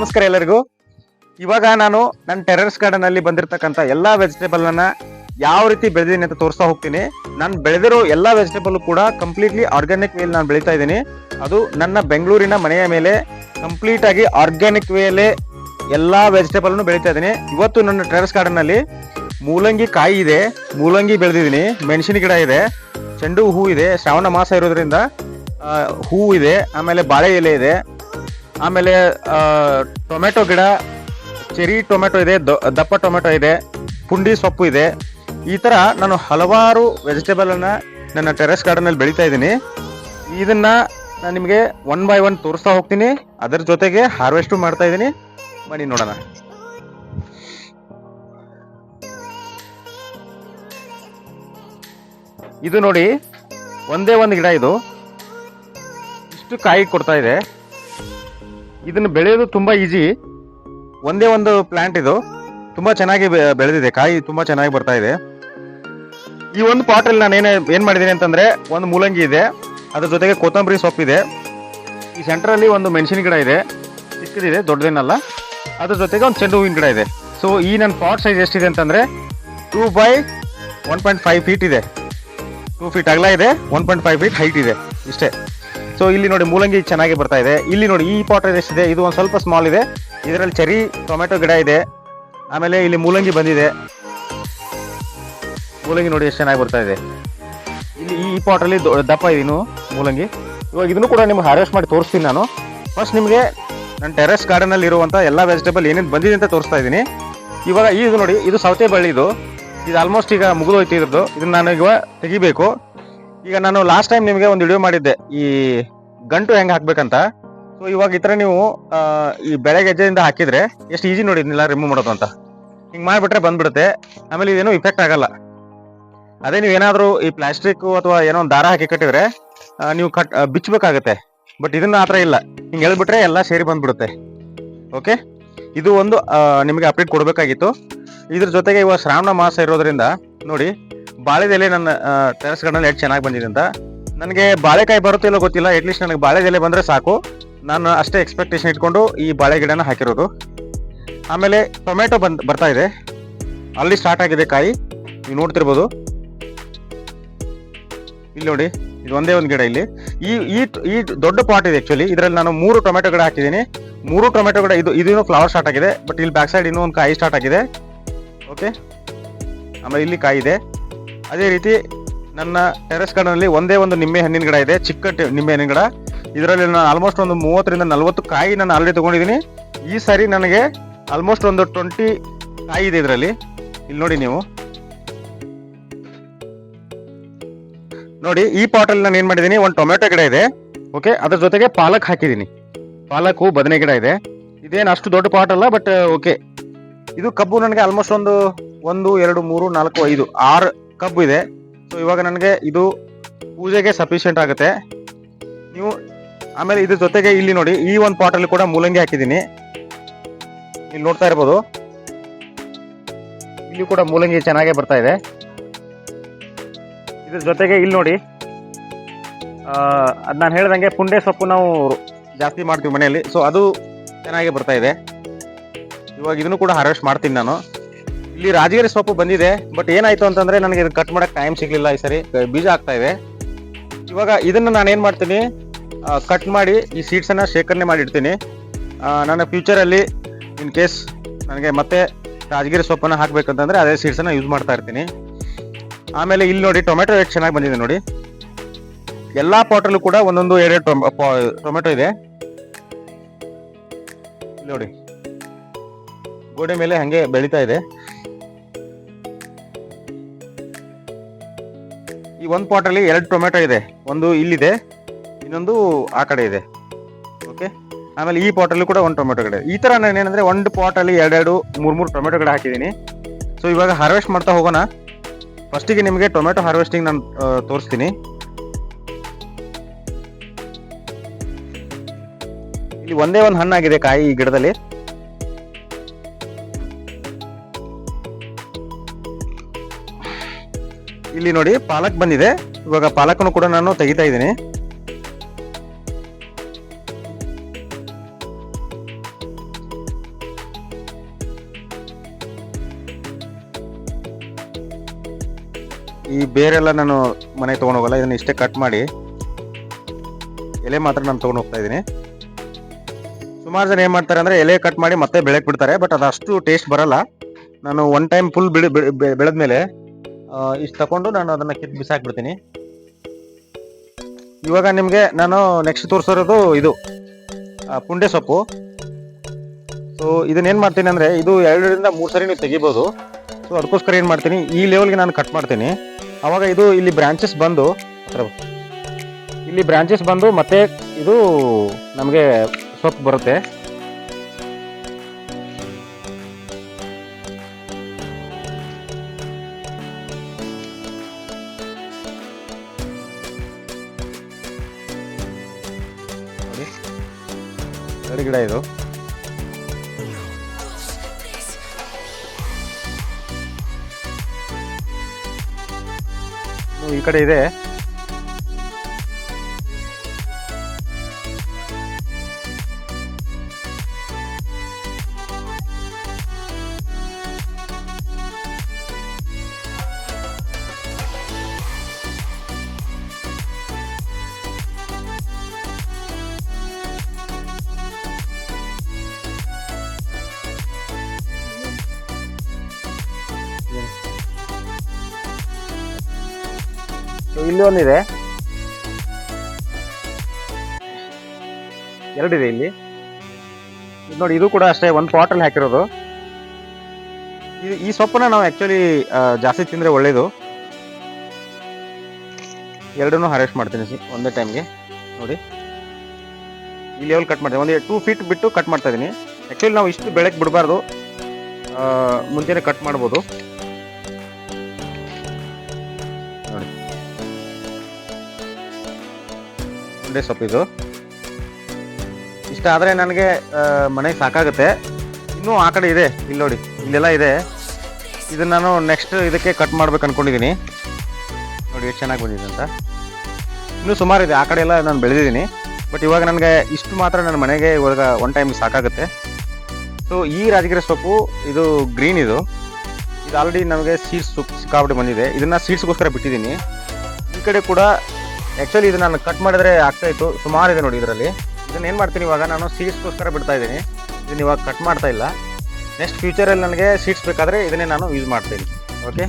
ನಮಸ್ಕಾರ ಎಲ್ಲರಿಗೂ. ಇವಾಗ ನಾನು ನನ್ನ ಟೆರರ್ಸ್ ಗಾರ್ಡನ್ ಅಲ್ಲಿ ಬಂದಿರತಕ್ಕಂತ ಎಲ್ಲಾ ವೆಜಿಟೇಬಲ್ ಅನ್ನ ಯಾವ ರೀತಿ ಬೆಳೆದಿದ್ದೀನಿ ಅಂತ ತೋರಿಸ್ತಾ ಹೋಗ್ತೀನಿ. ನಾನು ಬೆಳೆದಿರೋ ಎಲ್ಲಾ ವೆಜಿಟೇಬಲ್ ಕೂಡ ಕಂಪ್ಲೀಟ್ಲಿ ಆರ್ಗ್ಯಾನಿಕ್ ವೇಲ್ ನಾನು ಬೆಳೀತಾ ಇದ್ದೀನಿ. ಅದು ನನ್ನ ಬೆಂಗಳೂರಿನ ಮನೆಯ ಮೇಲೆ ಕಂಪ್ಲೀಟ್ ಆಗಿ ಆರ್ಗ್ಯಾನಿಕ್ ವೇಲೆ ಎಲ್ಲಾ ವೆಜಿಟೇಬಲ್ ಬೆಳೀತಾ ಇದ್ದೀನಿ. ಇವತ್ತು ನನ್ನ ಟೆರಸ್ ಗಾರ್ಡನ್ ಅಲ್ಲಿ ಮೂಲಂಗಿ ಕಾಯಿ ಇದೆ. ಮೂಲಂಗಿ ಬೆಳೆದಿದ್ದೀನಿ. ಮೆಣಸಿನ ಗಿಡ ಇದೆ. ಚೆಂಡು ಹೂ ಇದೆ. ಶ್ರಾವಣ ಮಾಸ ಇರೋದ್ರಿಂದ ಹೂ ಇದೆ. ಆಮೇಲೆ ಬಾಳೆ ಎಲೆ ಇದೆ. ಆಮೇಲೆ ಟೊಮೆಟೊ ಗಿಡ, ಚೆರಿ ಟೊಮೆಟೊ ಇದೆ ದಪ್ಪ ಟೊಮೆಟೊ ಇದೆ, ಪುಂಡಿ ಸೊಪ್ಪು ಇದೆ. ಈ ಥರ ನಾನು ಹಲವಾರು ವೆಜಿಟೇಬಲನ್ನು ನನ್ನ ಟೆರೆಸ್ ಗಾರ್ಡನಲ್ಲಿ ಬೆಳೀತಾ ಇದ್ದೀನಿ. ಇದನ್ನು ನಾನು ನಿಮಗೆ ಒನ್ ಬೈ ಒನ್ ತೋರಿಸ್ತಾ ಹೋಗ್ತೀನಿ. ಅದರ ಜೊತೆಗೆ ಹಾರ್ವೆಸ್ಟು ಮಾಡ್ತಾ ಇದ್ದೀನಿ. ಬನ್ನಿ ನೋಡೋಣ. ಇದು ನೋಡಿ, ಒಂದೇ ಒಂದು ಗಿಡ ಇದು. ಇಷ್ಟು ಕಾಯಿ ಕೊಡ್ತಾ ಇದೆ. ಇದನ್ನ ಬೆಳೆಯೋದು ತುಂಬಾ ಈಜಿ ಒಂದೇ ಒಂದು ಪ್ಲಾಂಟ್ ಇದು. ತುಂಬಾ ಚೆನ್ನಾಗಿ ಬೆಳೆದಿದೆ. ಕಾಯಿ ತುಂಬಾ ಚೆನ್ನಾಗಿ ಬರ್ತಾ ಇದೆ. ಈ ಒಂದು ಪಾಟ್ ಅಲ್ಲಿ ನಾನು ಏನೇ, ಏನ್ ಮಾಡಿದ್ದೀನಿ ಅಂತಂದ್ರೆ, ಒಂದು ಮೂಲಂಗಿ ಇದೆ. ಅದ್ರ ಜೊತೆಗೆ ಕೊತ್ತಂಬರಿ ಸೊಪ್ಪಿದೆ ಈ ಸೆಂಟರ್ ಅಲ್ಲಿ ಒಂದು ಮೆಣಸಿನ ಗಿಡ ಇದೆ. ಚಿಕ್ಕದಿದೆ, ದೊಡ್ಡದೇನಲ್ಲ. ಅದ್ರ ಜೊತೆಗೆ ಒಂದು ಚೆಂಡು ಹೂವಿನ ಗಿಡ ಇದೆ. ಸೊ ಈ ನನ್ನ ಪಾಟ್ ಸೈಜ್ ಎಷ್ಟಿದೆ ಅಂತಂದ್ರೆ two by one point five feet ಇದೆ. ಟೂ ಫೀಟ್ ಅಗಲ ಇದೆ one point five feet height ಇದೆ. ಇಷ್ಟೇ. ಸೊ ಇಲ್ಲಿ ನೋಡಿ ಮೂಲಂಗಿ ಚೆನ್ನಾಗಿ ಬರ್ತಾ ಇದೆ. ಇಲ್ಲಿ ನೋಡಿ ಈ ಪಾಟ್ ಎಷ್ಟಿದೆ? ಇದು ಒಂದು ಸ್ವಲ್ಪ ಸ್ಮಾಲ್ ಇದೆ. ಇದರಲ್ಲಿ ಚೆರಿ ಟೊಮೆಟೊ ಗಿಡ ಇದೆ. ಆಮೇಲೆ ಇಲ್ಲಿ ಮೂಲಂಗಿ ಬಂದಿದೆ. ಮೂಲಂಗಿ ನೋಡಿ ಎಷ್ಟು ಚೆನ್ನಾಗಿ ಬರ್ತಾ ಇದೆ. ಇಲ್ಲಿ ಈ ಪಾಟಲ್ಲಿ ದಪ್ಪ ಇದೆ ಇನ್ನು ಮೂಲಂಗಿ. ಇವಾಗ ಇದನ್ನು ಕೂಡ ನಿಮ್ಗೆ ಹಾರ್ವೆಸ್ಟ್ ಮಾಡಿ ತೋರಿಸ್ತೀನಿ ನಾನು. ಫಸ್ಟ್ ನಿಮಗೆ ನನ್ನ ಟೆರೆಸ್ ಗಾರ್ಡನಲ್ಲಿ ಇರುವಂಥ ಎಲ್ಲ ವೆಜಿಟೇಬಲ್ ಏನೇನು ಬಂದಿದೆ ಅಂತ ತೋರಿಸ್ತಾ ಇದ್ದೀನಿ. ಇವಾಗ ಇದು ನೋಡಿ, ಇದು ಸೌತೆ ಬಳ್ಳಿ ಇದು. ಆಲ್ಮೋಸ್ಟ್ ಈಗ ಮುಗಿದೋಯ್ತು ಇದನ್ನು ನಾನು ಈಗ ತೆಗಿಬೇಕು. ಈಗ ನಾನು ಲಾಸ್ಟ್ ಟೈಮ್ ನಿಮಗೆ ಒಂದು ವಿಡಿಯೋ ಮಾಡಿದ್ದೆ. ಈ ಗಂಟು ಹೆಂಗ್ ಹಾಕ್ಬೇಕಂತ? ಸೊ ಇವಾಗ ಈ ತರ ನೀವು ಈ ಬೆಳೆ ಗೆಜ್ಜೆಯಿಂದ ಹಾಕಿದ್ರೆ ಎಷ್ಟು ಈಜಿ ನೋಡಿ ಇದನ್ನೆಲ್ಲ ರಿಮೂವ್ ಮಾಡೋದು ಅಂತ. ಹಿಂಗೆ ಮಾಡಿಬಿಟ್ರೆ ಬಂದ್ಬಿಡುತ್ತೆ. ಆಮೇಲೆ ಇದೇನು ಇಫೆಕ್ಟ್ ಆಗಲ್ಲ. ಅದೇ ನೀವು ಏನಾದರೂ ಈ ಪ್ಲಾಸ್ಟಿಕ್ ಅಥವಾ ಏನೋ ಒಂದು ದಾರ ಹಾಕಿ ಕಟ್ಟಿದ್ರೆ ನೀವು ಕಟ್ ಆ, ಬಿಚ್ಚಬೇಕಾಗತ್ತೆ ಬಟ್ ಇದನ್ನ ಆತರ ಇಲ್ಲ. ಹಿಂಗ್ ಹೇಳ್ಬಿಟ್ರೆ ಎಲ್ಲ ಸೇರಿ ಬಂದ್ಬಿಡುತ್ತೆ. ಓಕೆ ಇದು ಒಂದು ಆ, ನಿಮಗೆ ಅಪ್ಡೇಟ್ ಕೊಡಬೇಕಾಗಿತ್ತು. ಇದ್ರ ಜೊತೆಗೆ ಇವಾಗ ಶ್ರಾವಣ ಮಾಸ ಇರೋದ್ರಿಂದ ನೋಡಿ ಬಾಳೆದೆಲೆ ನನ್ನ ಟೆರೆಸ್ ಗಾರ್ಡನ್ ಎಷ್ಟು ಚೆನ್ನಾಗಿ ಬಂದಿದೆ ಅಂತ. ನನಗೆ ಬಾಳೆಕಾಯಿ ಬರುತ್ತೋ ಇಲ್ಲೋ ಗೊತ್ತಿಲ್ಲ. ಅಟ್ಲೀಸ್ಟ್ ನನಗೆ ಬಾಳೆ ಎಲೆ ಬಂದರೆ ಸಾಕು. ನಾನು ಅಷ್ಟೇ ಎಕ್ಸ್ಪೆಕ್ಟೇಷನ್ ಇಟ್ಕೊಂಡು ಈ ಬಾಳೆ ಗಿಡನ ಹಾಕಿರೋದು. ಆಮೇಲೆ ಟೊಮೆಟೊ ಬಂದ್ ಬರ್ತಾ ಇದೆ. ಅಲ್ಲಿ ಸ್ಟಾರ್ಟ್ ಆಗಿದೆ ಕಾಯಿ. ನೀವು ನೋಡ್ತಿರ್ಬೋದು. ಇಲ್ಲಿ ನೋಡಿ, ಇದು ಒಂದೇ ಒಂದು ಗಿಡ ಇಲ್ಲಿ. ಈ ಈ ದೊಡ್ಡ ಪಾಟ್ ಇದೆ ಆ್ಯಕ್ಚುಲಿ ಇದರಲ್ಲಿ ನಾನು ಮೂರು ಟೊಮೆಟೊ ಗಿಡ ಹಾಕಿದ್ದೀನಿ. ಮೂರು ಟೊಮೆಟೊ ಗಿಡ, ಇದು ಇದೇನೋ ಫ್ಲವರ್ ಸ್ಟಾರ್ಟ್ ಆಗಿದೆ. ಬಟ್ ಇಲ್ಲಿ ಬ್ಯಾಕ್ ಸೈಡ್ ಇನ್ನೂ ಒಂದು ಕಾಯಿ ಸ್ಟಾರ್ಟ್ ಆಗಿದೆ. ಓಕೆ ಆಮೇಲೆ ಇಲ್ಲಿ ಕಾಯಿ ಇದೆ. ಅದೇ ರೀತಿ ನನ್ನ ಟೆರೆಸ್ ಗಾರ್ಡನಲ್ಲಿ ಒಂದೇ ಒಂದು ನಿಂಬೆ ಹಣ್ಣಿನ ಗಿಡ ಇದೆ, ಚಿಕ್ಕ ನಿಂಬೆ ಹಣ್ಣಿನ ಗಿಡ. ಇದರಲ್ಲಿ ನಾನು ಆಲ್ಮೋಸ್ಟ್ ಒಂದು ಮೂವತ್ತರಿಂದ ನಲವತ್ತು ಕಾಯಿ ನಾನು ಆಲ್ರೆಡಿ ತಗೊಂಡಿದ್ದೀನಿ. ಈ ಸಾರಿ ನನಗೆ ಆಲ್ಮೋಸ್ಟ್ ಒಂದು ಟ್ವೆಂಟಿ ಕಾಯಿ ಇದೆ ಇದರಲ್ಲಿ. ಇಲ್ಲಿ ನೋಡಿ ನೀವು. ನೋಡಿ, ಈ ಪಾಟಲ್ಲಿ ನಾನು ಏನು ಮಾಡಿದ್ದೀನಿ? ಒಂದು ಟೊಮೆಟೊ ಗಿಡ ಇದೆ. ಓಕೆ ಅದ್ರ ಜೊತೆಗೆ ಪಾಲಕ್ ಹಾಕಿದ್ದೀನಿ. ಪಾಲಕ್, ಬದನೆ ಗಿಡ ಇದೆ. ಇದೇನು ಅಷ್ಟು ದೊಡ್ಡ ಪಾಟ್ ಅಲ್ಲ ಬಟ್ ಓಕೆ ಇದು ಕಬ್ಬು ನನಗೆ ಆಲ್ಮೋಸ್ಟ್ ಒಂದು ಒಂದು, ಎರಡು, ಮೂರು, ನಾಲ್ಕು, ಐದು, ಆರು ಕಬ್ಬು ಇದೆ. ಸೊ ಇವಾಗ ನನಗೆ ಇದು ಪೂಜೆಗೆ ಸಫಿಷಿಯೆಂಟ್ ಆಗುತ್ತೆ. ನೀವು ಆಮೇಲೆ ಇದ್ರ ಜೊತೆಗೆ ಇಲ್ಲಿ ನೋಡಿ, ಈ ಒಂದು ಪಾಟಲ್ಲಿ ಕೂಡ ಮೂಲಂಗಿ ಹಾಕಿದ್ದೀನಿ. ಇಲ್ಲಿ ನೋಡ್ತಾ ಇರ್ಬೋದು. ಇಲ್ಲಿ ಕೂಡ ಮೂಲಂಗಿ ಚೆನ್ನಾಗೇ ಬರ್ತಾ ಇದೆ. ಇದ್ರ ಜೊತೆಗೆ ಇಲ್ಲಿ ನೋಡಿ ಅದು ನಾನು ಹೇಳ್ದಂಗೆ ಪುಂಡೆ ಸೊಪ್ಪು ನಾವು ಜಾಸ್ತಿ ಮಾಡ್ತೀವಿ ಮನೆಯಲ್ಲಿ. ಸೊ ಅದು ಚೆನ್ನಾಗೇ ಬರ್ತಾ ಇದೆ. ಇವಾಗ ಇದನ್ನು ಕೂಡ ಹಾರ್ವೆಸ್ಟ್ ಮಾಡ್ತೀನಿ ನಾನು. ಇಲ್ಲಿ ರಾಜಗಿರಿ ಸೊಪ್ಪು ಬಂದಿದೆ ಬಟ್ ಏನಾಯ್ತು ಅಂತಂದ್ರೆ ನನಗೆ ಇದು ಕಟ್ ಮಾಡಕ್ ಟೈಮ್ ಸಿಗ್ಲಿಲ್ಲ ಈ ಸರಿ. ಬೀಜ ಆಗ್ತಾ ಇದೆ ಇವಾಗ ಇದನ್ನ ನಾನು ಏನ್ ಮಾಡ್ತೀನಿ ಕಟ್ ಮಾಡಿ ಈ ಸೀಡ್ಸ್ ಅನ್ನ ಶೇಖರಣೆ ಮಾಡಿ ಇಡ್ತೀನಿ. ನನ್ನ ಫ್ಯೂಚರ್ ಅಲ್ಲಿ ಇನ್ ಕೇಸ್ ನನಗೆ ಮತ್ತೆ ರಾಜಗಿರಿ ಸೊಪ್ಪನ್ನ ಹಾಕ್ಬೇಕಂತಂದ್ರೆ ಅದೇ ಸೀಡ್ಸ್ ಅನ್ನ ಯೂಸ್ ಮಾಡ್ತಾ ಇರ್ತೀನಿ. ಆಮೇಲೆ ಇಲ್ಲಿ ನೋಡಿ ಟೊಮೆಟೊ ಎಷ್ಟು ಚೆನ್ನಾಗಿ ಬಂದಿದೆ ನೋಡಿ. ಎಲ್ಲಾ ಪಾಟಲ್ಲೂ ಕೂಡ ಒಂದೊಂದು ಎರಡು ಟೊಮ- ಟೊಮೆಟೊ ಇದೆ. ನೋಡಿ. ಗೋಡೆ ಮೇಲೆ ಹಂಗೆ ಬೆಳೀತಾ ಇದೆ. ಒಂದು ಪಾಟಲ್ಲಿ ಎರಡು ಟೊಮೆಟೊ ಇದೆ. ಒಂದು ಇಲ್ಲಿದೆ, ಇನ್ನೊಂದು ಆ ಕಡೆ ಇದೆ. ಓಕೆ ಆಮೇಲೆ ಈ ಪಾಟಲ್ಲಿ ಕೂಡ ಒಂದು ಟೊಮೆಟೊ ಕಡೆ. ಈ ಥರ ನಾನು ಏನಂದರೆ ಒಂದು ಪಾಟಲ್ಲಿ ಎರಡೆರಡು, ಮೂರು ಮೂರು ಟೊಮೆಟೊ ಕಡೆ ಹಾಕಿದ್ದೀನಿ. ಸೊ ಇವಾಗ ಹಾರ್ವೆಸ್ಟ್ ಮಾಡ್ತಾ ಹೋಗೋಣ. ಫಸ್ಟಿಗೆ ನಿಮಗೆ ಟೊಮೆಟೊ ಹಾರ್ವೆಸ್ಟಿಂಗ್ ನಾನು ತೋರಿಸ್ತೀನಿ. ಇಲ್ಲಿ ಒಂದೇ ಒಂದು ಹಣ್ಣಾಗಿದೆ ಕಾಯಿ ಈ ಗಿಡದಲ್ಲಿ. ಇಲ್ಲಿ ನೋಡಿ ಪಾಲಕ್ ಬಂದಿದೆ. ಇವಾಗ ಪಾಲಕನ್ನು ಕೂಡ ನಾನು ತೆಗಿತಾ ಇದ್ದೀನಿ. ಈ ಬೇರೆಲ್ಲ ನಾನು ಮನೆಗೆ ತೊಗೊಂಡು ಹೋಗಲ್ಲ, ಇದನ್ನ ಇಷ್ಟೇ ಕಟ್ ಮಾಡಿ. ಎಲೆ ಮಾತ್ರ ನಾನು ತೊಗೊಂಡು ಹೋಗ್ತಾ ಇದ್ದೀನಿ. ಸುಮಾರು ಜನ ಏನು ಮಾಡ್ತಾರೆ ಅಂದರೆ ಎಲೆ ಕಟ್ ಮಾಡಿ ಮತ್ತೆ ಬೆಳಕ್ ಬಿಡ್ತಾರೆ ಬಟ್ ಅದಷ್ಟು ಟೇಸ್ಟ್ ಬರಲ್ಲ. ನಾನು ಒನ್ ಟೈಮ್ ಫುಲ್ ಬೆಳೆದ ಮೇಲೆ ಇಷ್ಟು ತಗೊಂಡು ನಾನು ಅದನ್ನು ಕಿತ್ತು ಬಿಸಾಕ್ಬಿಡ್ತೀನಿ ಇವಾಗ ನಿಮಗೆ ನಾನು ನೆಕ್ಸ್ಟ್ ತೋರಿಸಿರೋದು ಇದು ಪುಂಡೆ ಸೊಪ್ಪು. ಸೊ ಇದನ್ನ ಏನು ಮಾಡ್ತೀನಿ ಅಂದರೆ ಇದು ಎರಡರಿಂದ ಮೂರು ಸರಿ ನೀವು ತೆಗಿಬೋದು. ಸೊ ಅದಕ್ಕೋಸ್ಕರ ಏನು ಮಾಡ್ತೀನಿ, ಈ ಲೆವೆಲ್ಗೆ ನಾನು ಕಟ್ ಮಾಡ್ತೀನಿ. ಆವಾಗ ಇದು ಇಲ್ಲಿ ಬ್ರಾಂಚಸ್ ಬಂದು, ಹತ್ರ ಇಲ್ಲಿ ಬ್ರಾಂಚಸ್ ಬಂದು ಮತ್ತೆ ಇದು ನಮಗೆ ಸೊಪ್ಪು ಬರುತ್ತೆ. ಎರಡು ಗಿಡ ಇದು. ಈ ಕಡೆ ಇದೆ. ಇಲ್ಲಿ ಒಂದಿದೆ ಎರಡಿದೆ ಇಲ್ಲಿ. ನೋಡಿ, ಇದು ಕೂಡ ಅಷ್ಟೇ ಒಂದು ಪಾಟಲ್ಲಿ ಹಾಕಿರೋದು. ಈ ಸೊಪ್ಪನ್ನ ನಾವು ಆ್ಯಕ್ಚುಲಿ ಜಾಸ್ತಿ ತಿಂದರೆ ಒಳ್ಳೇದು. ಎರಡನ್ನೂ ಹಾರ್ವೆಸ್ಟ್ ಮಾಡ್ತೀನಿ ಒಂದೇ ಟೈಮ್ಗೆ ನೋಡಿ. ಈ ಲೆವೆಲ್ ಕಟ್ ಮಾಡ್ತೀನಿ. ಒಂದು ಟೂ ಫೀಟ್ ಬಿಟ್ಟು ಕಟ್ ಮಾಡ್ತಾ ಇದ್ದೀನಿ ಆ್ಯಕ್ಚುಲಿ ನಾವು ಇಷ್ಟು ಬೆಳಗ್ಗೆ ಬಿಡಬಾರ್ದು. ಮುಂಚೆನೇ ಕಟ್ ಮಾಡ್ಬೋದು. ಉಂಡೆ ಇದು. ಇಷ್ಟ ಆದರೆ ನನಗೆ ಮನೆಗೆ ಸಾಕಾಗುತ್ತೆ. ಇನ್ನೂ ಆ ಕಡೆ ಇದೆ, ಇಲ್ಲಿ ನೋಡಿ, ಇಲ್ಲೆಲ್ಲ ಇದೆ. ಇದನ್ನು ನಾನು ನೆಕ್ಸ್ಟ್ ಇದಕ್ಕೆ ಕಟ್ ಮಾಡ್ಬೇಕು ಅಂದ್ಕೊಂಡಿದ್ದೀನಿ ನೋಡಿ ಎಷ್ಟು ಚೆನ್ನಾಗಿ ಬಂದಿದೆ ಅಂತ. ಇನ್ನೂ ಸುಮಾರು ಇದೆ, ಆ ಕಡೆ ಎಲ್ಲ ನಾನು ಬೆಳೆದಿದ್ದೀನಿ ಬಟ್ ಇವಾಗ ನನಗೆ ಇಷ್ಟು ಮಾತ್ರ ನನ್ನ ಮನೆಗೆ ಇವಾಗ ಒನ್ ಟೈಮ್ ಸಾಕಾಗುತ್ತೆ. ಸೊ ಈ ರಾಜಗಿರಿ ಸೊಪ್ಪು ಇದು ಗ್ರೀನ್ ಇದು. ಇದು ಆಲ್ರೆಡಿ ನಮಗೆ ಸೀಡ್ಸ್ ಸಿಕ್ಕಾಬಿಟ್ಟು ಬಂದಿದೆ. ಇದನ್ನು ಸೀಡ್ಸ್ಗೋಸ್ಕರ ಬಿಟ್ಟಿದ್ದೀನಿ ಈ ಕಡೆ ಕೂಡ ಆ್ಯಕ್ಚುಲಿ ಇದು ನಾನು ಕಟ್ ಮಾಡಿದ್ರೆ ಆಗ್ತಾ ಇತ್ತು. ಸುಮಾರು ಇದೆ ನೋಡಿ ಇದರಲ್ಲಿ. ಇದನ್ನ ಏನು ಮಾಡ್ತೀನಿ ಇವಾಗ, ನಾನು ಸೀಡ್ಸ್ಗೋಸ್ಕರ ಬಿಡ್ತಾ ಇದ್ದೀನಿ. ಇದನ್ನ ಇವಾಗ ಕಟ್ ಮಾಡ್ತಾ ಇಲ್ಲ. ನೆಕ್ಸ್ಟ್ ಫ್ಯೂಚರಲ್ಲಿ ನನಗೆ ಸೀಡ್ಸ್ ಬೇಕಾದರೆ ಇದನ್ನೇ ನಾನು ಯೂಸ್ ಮಾಡ್ತೀನಿ. ಓಕೆ